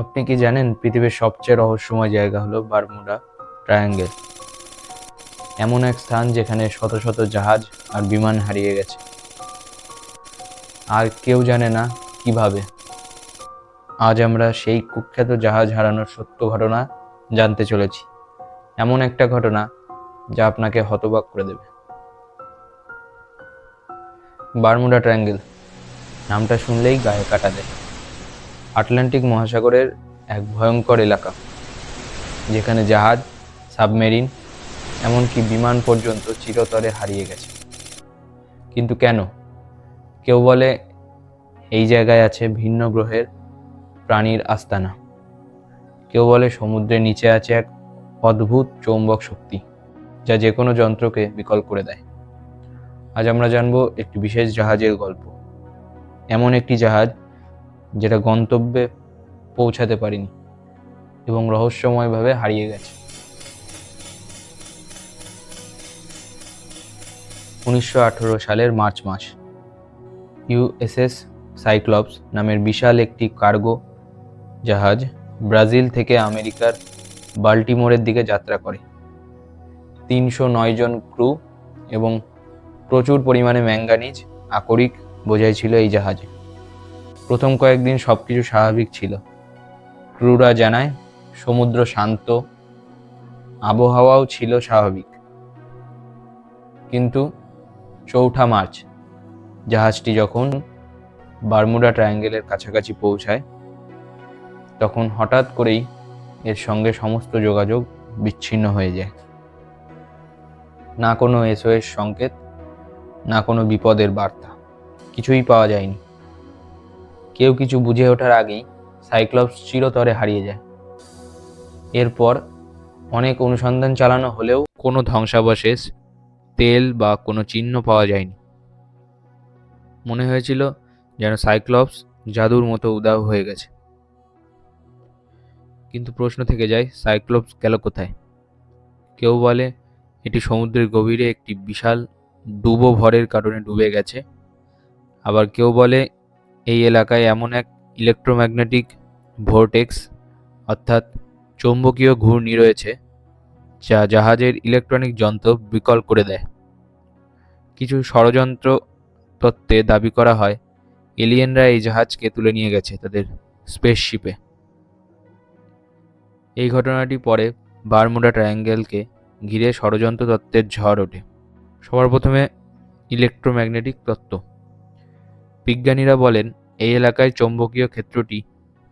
আপনি কি জানেন পৃথিবীর সবচেয়ে রহস্যময় জায়গা হলো বারমুডা ট্রায়াঙ্গেল? এমন এক স্থান যেখানে শত শত জাহাজ আর বিমান হারিয়ে গেছে। আর কেউ জানে না কীভাবে। আজ আমরা সেই কুখ্যাত জাহাজ হারানোর সত্য ঘটনা জানতে চলেছি। এমন একটা ঘটনা যা আপনাকে হতবাক করে দেবে। Bermuda Triangle. নামটা শুনলেই গায়ে কাটা দেয়। আটলান্টিক মহাসাগরের এক ভয়ঙ্কর এলাকা, যেখানে জাহাজ, সাবমেরিন, এমনকি বিমান পর্যন্ত চিরতরে হারিয়ে গেছে। কিন্তু কেন? কেউ বলে এই জায়গায় আছে ভিন্ন গ্রহের প্রাণীর আস্তানা। কেউ বলে সমুদ্রের নিচে আছে এক অদ্ভুত চৌম্বক শক্তি, যা যে কোনো যন্ত্রকে বিকল করে দেয়। আজ আমরা জানব একটি বিশেষ জাহাজের গল্প। এমন একটি জাহাজ যেটা গন্তব্যে পৌঁছাতে পারিনি এবং রহস্যময়ভাবে হারিয়ে গেছে। উনিশশো আঠেরো সালের মার্চ মাস ইউএসএস সাইক্লপস নামের বিশাল একটি কার্গো জাহাজ ব্রাজিল থেকে আমেরিকার বাল্টিমোরের দিকে যাত্রা করে। তিনশো নয় জন ক্রু এবং প্রচুর পরিমাণে ম্যাঙ্গানিজ আকরিক বোঝাই ছিল এই জাহাজে। প্রথম কয়েকদিন সব কিছু স্বাভাবিক ছিল। ক্রুরা জানায়, সমুদ্র শান্ত, আবহাওয়াও ছিল স্বাভাবিক। কিন্তু চৌঠা মার্চ, জাহাজটি যখন বারমুডা ট্রায়াঙ্গেলের কাছাকাছি পৌঁছায়, তখন হঠাৎ করেই এর সঙ্গে সমস্ত যোগাযোগ বিচ্ছিন্ন হয়ে যায়। না কোনো এসওএস সংকেত, না কোনো বিপদের বার্তা, কিছুই পাওয়া যায়নি। কেউ কিছু বুঝে ওঠার আগেই সাইক্লপস চিরতরে হারিয়ে যায়। এরপর অনেক অনুসন্ধান চালানো হলেও কোনো ধ্বংসাবশেষ, তেল বা কোনো চিহ্ন পাওয়া যায়নি। মনে হয়েছিল যেন সাইক্লপস জাদুর মতো উদাও হয়ে গেছে। কিন্তু প্রশ্ন থেকে যায়, সাইক্লপস গেল কোথায়? কেউ বলে, এটি সমুদ্রের গভীরে একটি বিশাল ডুবো ভরের কারণে ডুবে গেছে। আবার কেউ বলে এই এলাকায় এমন এক ইলেকট্রোম্যাগনেটিক ভোরটেক্স অর্থাৎ চৌম্বকীয় ঘূর্ণি রয়েছে, যা জাহাজের ইলেকট্রনিক যন্ত্র বিকল করে দেয়। কিছু ষড়যন্ত্র তত্ত্বে দাবি করা হয়, এলিয়েনরা এই জাহাজকে তুলে নিয়ে গেছে তাদের স্পেসশিপে এই ঘটনাটি পরে বারমুডা ট্রায়াঙ্গেলকে ঘিরে ষড়যন্ত্র তত্ত্বের ঝড় ওঠে। সবার প্রথমে ইলেকট্রোম্যাগনেটিক তত্ত্ব। বিজ্ঞানীরা বলেন, এই এলাকায় চৌম্বকীয় ক্ষেত্রটি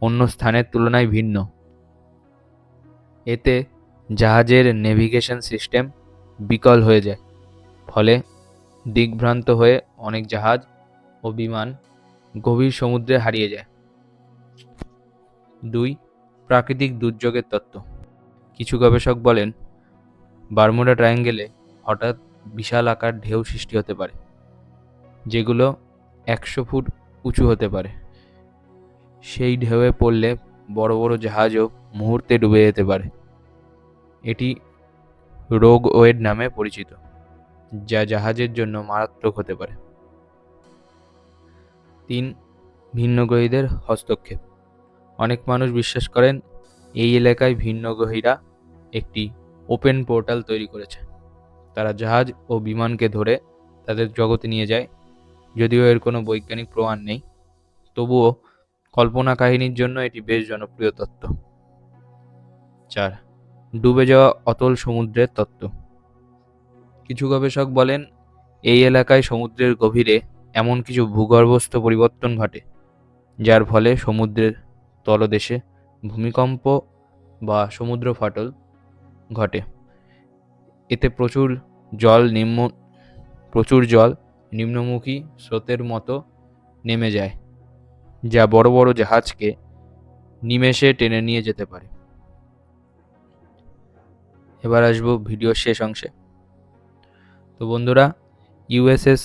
অন্য স্থানের তুলনায় ভিন্ন। এতে জাহাজের নেভিগেশন সিস্টেম বিকল হয়ে যায়, ফলে দিকভ্রান্ত হয়ে অনেক জাহাজ ও বিমান গভীর সমুদ্রে হারিয়ে যায়। দুই, প্রাকৃতিক দুর্যোগের তত্ত্ব। কিছু গবেষক বলেন, বারমুডা ট্রায়াঙ্গেলে হঠাৎ বিশাল আকার ঢেউ সৃষ্টি হতে পারে, যেগুলো একশো ফুট উঁচু হতে পারে। সেই ঢেউয়ে পড়লে বড় বড় জাহাজও মুহূর্তে ডুবে যেতে পারে। এটি রোগ ওয়েড নামে পরিচিত, যা জাহাজের জন্য মারাত্মক হতে পারে। তিন ভিন্নগ্রহীদের হস্তক্ষেপ। অনেক মানুষ বিশ্বাস করেন, এই এলাকায় ভিন্নগ্রহীরা একটি ওপেন পোর্টাল তৈরি করেছে। তারা জাহাজ ও বিমানকে ধরে তাদের জগতে নিয়ে যায় যদিও এর কোনো বৈজ্ঞানিক প্রমাণ নেই, তবুও কল্পনা কাহিনীর জন্য এটি বেশ জনপ্রিয় তত্ত্ব। চার, ডুবে যাওয়া অতল সমুদ্রের তত্ত্ব। কিছু গবেষক বলেন, এই এলাকায় সমুদ্রের গভীরে এমন কিছু ভূগর্ভস্থ পরিবর্তন ঘটে, যার ফলে সমুদ্রের তলদেশে ভূমিকম্প বা সমুদ্র ফাটল ঘটে। এতে প্রচুর জল নিম্ন, প্রচুর জল নিম্নমুখী স্রোতের মতো নেমে যায়, যা বড় বড় জাহাজকে নিমেষে টেনে নিয়ে যেতে পারে। এবার আসব ভিডিও শেষ অংশে। তো বন্ধুরা, ইউএসএস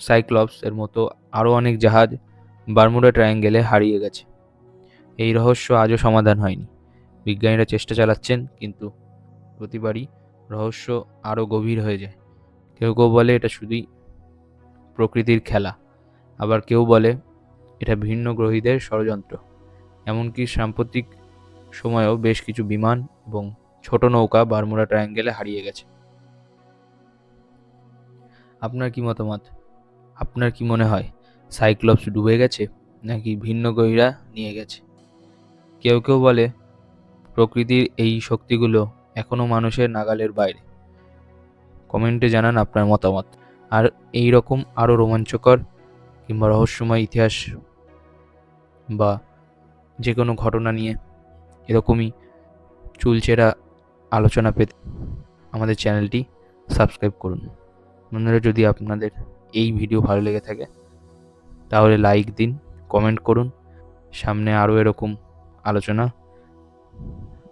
সাইক্লপস এর মতো আরও অনেক জাহাজ বারমুডা ট্রায়াঙ্গেলে হারিয়ে গেছে। এই রহস্য আজও সমাধান হয়নি। বিজ্ঞানীরা চেষ্টা চালাচ্ছেন, কিন্তু প্রতিবারই রহস্য আরও গভীর হয়ে যায়। কেউ কেউ বলে এটা শুধুই প্রকৃতির খেলা। আবার কেউ বলে, এটা ভিন্ন গ্রহীদের ষড়যন্ত্র। এমনকি সাম্প্রতিক সময়েও বেশ কিছু বিমান এবং ছোট নৌকা বারমুডা ট্রায়াঙ্গেলে হারিয়ে গেছে। আপনার কি মতামত? আপনার কি মনে হয়, সাইক্লপস ডুবে গেছে নাকি ভিন্ন গ্রহীরা নিয়ে গেছে? কেউ কেউ বলে, প্রকৃতির এই শক্তিগুলো এখনও মানুষের নাগালের বাইরে। কমেন্টে জানান আপনার মতামত। আর এই রকম আরও রোমাঞ্চকর কিংবা রহস্যময় ইতিহাস বা যে কোনো ঘটনা নিয়ে এরকমই চুলচেরা আলোচনা পেতে আমাদের চ্যানেলটি সাবস্ক্রাইব করুন। বন্ধুরা, যদি আপনাদের এই ভিডিও ভালো লেগে থাকে, তাহলে লাইক দিন, কমেন্ট করুন। সামনে আরও এরকম আলোচনা,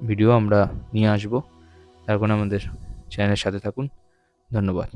ভিডিও আমরা নিয়ে আসব। তার কারণে আমাদের চ্যানেলের সাথে থাকুন। ধন্যবাদ।